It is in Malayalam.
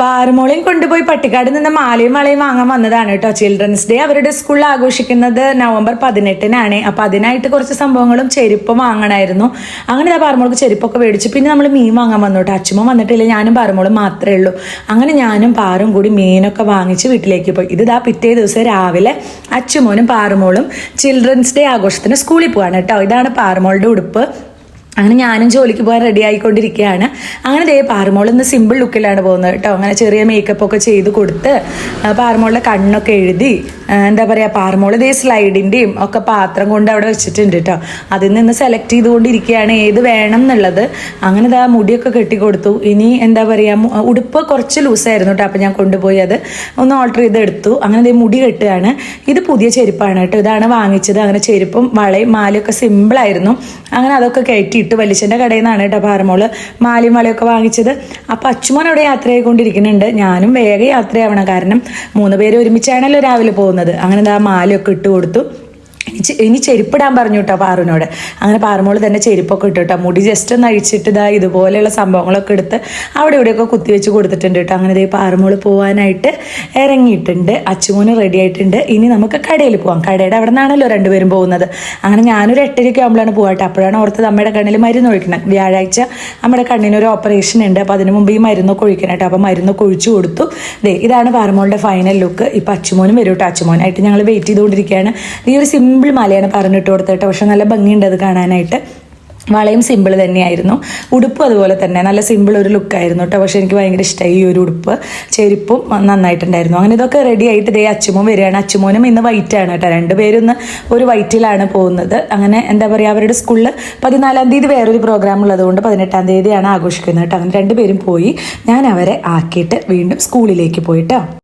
പാറുമോളെയും കൊണ്ടുപോയി പട്ടിക്കാട് നിന്ന് മാലയും വളയും വാങ്ങാൻ വന്നതാണ് കേട്ടോ. ചിൽഡ്രൻസ് ഡേ അവരുടെ സ്കൂളിൽ ആഘോഷിക്കുന്നത് നവംബർ പതിനെട്ടിനാണ്. അപ്പൊ അതിനായിട്ട് കുറച്ച് സംഭവങ്ങളും ചെരുപ്പും വാങ്ങണമായിരുന്നു അങ്ങനെ ഇതാ പാറുമോൾക്ക് ചെരുപ്പൊക്കെ മേടിച്ചു. പിന്നെ നമ്മൾ മീൻ വാങ്ങാൻ വന്നു കേട്ടോ. അച്ഛമ്മ വന്നിട്ടില്ല. ഞാനും പാറുമോളും മാത്രമേ ഉള്ളൂ. അങ്ങനെ ഞാനും പാറും കൂടി മീനൊക്കെ വാങ്ങിച്ച് വീട്ടിലേക്ക് പോയി. ഇത് ഇതാ പിറ്റേ ദിവസം രാവിലെ അച്ഛമോനും പാറുമോളും ചിൽഡ്രൻസ് ഡേ ആഘോഷത്തിന് സ്കൂളിൽ പോവാണ് കേട്ടോ. ഇതാണ് പാറുമോളുടെ ഉടുപ്പ്. അങ്ങനെ ഞാനും ജോലിക്ക് പോകാൻ റെഡി ആയിക്കൊണ്ടിരിക്കുകയാണ്. അങ്ങനെ ദേ പാറമോൾ ഇന്ന് സിമ്പിൾ ലുക്കിലാണ് പോകുന്നത് കേട്ടോ. അങ്ങനെ ചെറിയ മേക്കപ്പ് ഒക്കെ ചെയ്ത് കൊടുത്ത് ആ, പാറുമോളുടെ കണ്ണൊക്കെ എഴുതി എന്താ പറയുക പാറമോൾ ദേ സ്ലൈഡിന്റെയും ഒക്കെ പാത്രം കൊണ്ട് അവിടെ വെച്ചിട്ടുണ്ട് കേട്ടോ. അതിൽ നിന്ന് സെലക്ട് ചെയ്തുകൊണ്ടിരിക്കുകയാണ് ഏത് വേണം എന്നുള്ളത്. അങ്ങനെ ഇതാ മുടിയൊക്കെ കെട്ടിക്കൊടുത്തു. ഇനി എന്താ പറയുക ഉടുപ്പ് കുറച്ച് ലൂസായിരുന്നു കേട്ടോ അപ്പം ഞാൻ കൊണ്ടുപോയി അത്. ഒന്ന് ഓൾട്ടർ ചെയ്ത് എടുത്തു. അങ്ങനെ ദേ മുടി കെട്ടുകയാണ്. ഇത് പുതിയ ചെരുപ്പാണ് കേട്ടോ. ഇതാണ് വാങ്ങിച്ചത്. അങ്ങനെ ചെരുപ്പും വളയും മാലയൊക്കെ സിമ്പിളായിരുന്നു അങ്ങനെ അതൊക്കെ കയറ്റിയിട്ട് വലിച്ചന്റെ കടയിൽ നിന്നാണ് കേട്ടോ പാറമോൾ മാലയും വളയൊക്കെ വാങ്ങിച്ചത്. അപ്പം അച്ചുമോൻ അവിടെ യാത്ര ആയിക്കൊണ്ടിരിക്കുന്നുണ്ട് ഞാനും വേഗം യാത്രയാവണം. കാരണം മൂന്ന് പേര് ഒരുമിച്ചാണല്ലോ രാവിലെ പോകുന്നത്. അങ്ങനെ ദാ മാലയൊക്കെ ഇട്ട് കൊടുത്തു. ഇനി ചെരുപ്പിടാൻ പറഞ്ഞു കേട്ടോ പാറുവിനോട്. അങ്ങനെ പാറുമോൾ തന്നെ ചെരുപ്പൊക്കെ ഇട്ടു കേട്ടോ മുടി ജസ്റ്റ് ഒന്ന് അഴിച്ചിട്ട് ഇതാ ഇതുപോലെയുള്ള സംഭവങ്ങളൊക്കെ എടുത്ത് അവിടെ ഇവിടെയൊക്കെ കുത്തിവെച്ച് കൊടുത്തിട്ടുണ്ട് കേട്ടോ അങ്ങനെ ഇതേ പാറുമോൾ പോകാനായിട്ട് ഇറങ്ങിയിട്ടുണ്ട്. അച്ചുമോന് റെഡി ആയിട്ടുണ്ട്. ഇനി നമുക്ക് കടയിൽ പോവാം. കടയുടെ അവിടെ നിന്നാണല്ലോ രണ്ടുപേരും പോകുന്നത്. അങ്ങനെ ഞാനൊരു എട്ടരയ്ക്ക് ആകുമ്പോഴാണ് പോകട്ടെ അപ്പോഴാണ് ഓർത്തത് അമ്മയുടെ കണ്ണിൽ മരുന്ന് ഒഴിക്കണം. വ്യാഴാഴ്ച നമ്മുടെ കണ്ണിനൊരു ഓപ്പറേഷൻ ഉണ്ട്. അപ്പോൾ അതിന് മുമ്പ് ഈ മരുന്നൊക്കെ ഒഴിക്കണം കേട്ടോ അപ്പോൾ മരുന്നൊക്കെ ഒഴിച്ചു കൊടുത്തു. ദേ ഇതാണ് പാറമോളുടെ ഫൈനൽ ലുക്ക് ഇപ്പം അച്ചുമോനും വരും കേട്ടോ അച്ചുമോനായിട്ട് ഞങ്ങൾ വെയിറ്റ് ചെയ്തുകൊണ്ടിരിക്കുകയാണ്. ഈ ഒരു സിമ്പിൾ മാലയാണ് പറഞ്ഞിട്ട് കൊടുത്തത് കേട്ടോ പക്ഷെ നല്ല ഭംഗിയുണ്ട് അത് കാണാനായിട്ട്. വളയും സിമ്പിൾ തന്നെയായിരുന്നു. ഉടുപ്പും അതുപോലെ തന്നെ. നല്ല സിമ്പിൾ ഒരു ലുക്കായിരുന്നു കേട്ടോ. പക്ഷെ എനിക്ക് ഭയങ്കര ഇഷ്ടമായി ഈ ഒരു ഉടുപ്പ്. ചെരുപ്പും നന്നായിട്ടുണ്ടായിരുന്നു. അങ്ങനെ ഇതൊക്കെ റെഡി ആയിട്ട് ഇതേ അച്ചുമോൻ വരികയാണ്. അച്ചുമോനും ഇന്ന് വൈറ്റാണ് കേട്ടോ. രണ്ടുപേരും ഇന്ന് ഒരു വൈറ്റിലാണ് പോകുന്നത്. അങ്ങനെ എന്താ പറയുക അവരുടെ സ്കൂളിൽ പതിനാലാം തീയതി വേറൊരു പ്രോഗ്രാം ഉള്ളതുകൊണ്ട് പതിനെട്ടാം തീയതിയാണ് ആഘോഷിക്കുന്നത് കേട്ടോ. അങ്ങനെ രണ്ടുപേരും പോയി. ഞാൻ അവരെ ആക്കിയിട്ട് വീണ്ടും സ്കൂളിലേക്ക് പോയിട്ടോ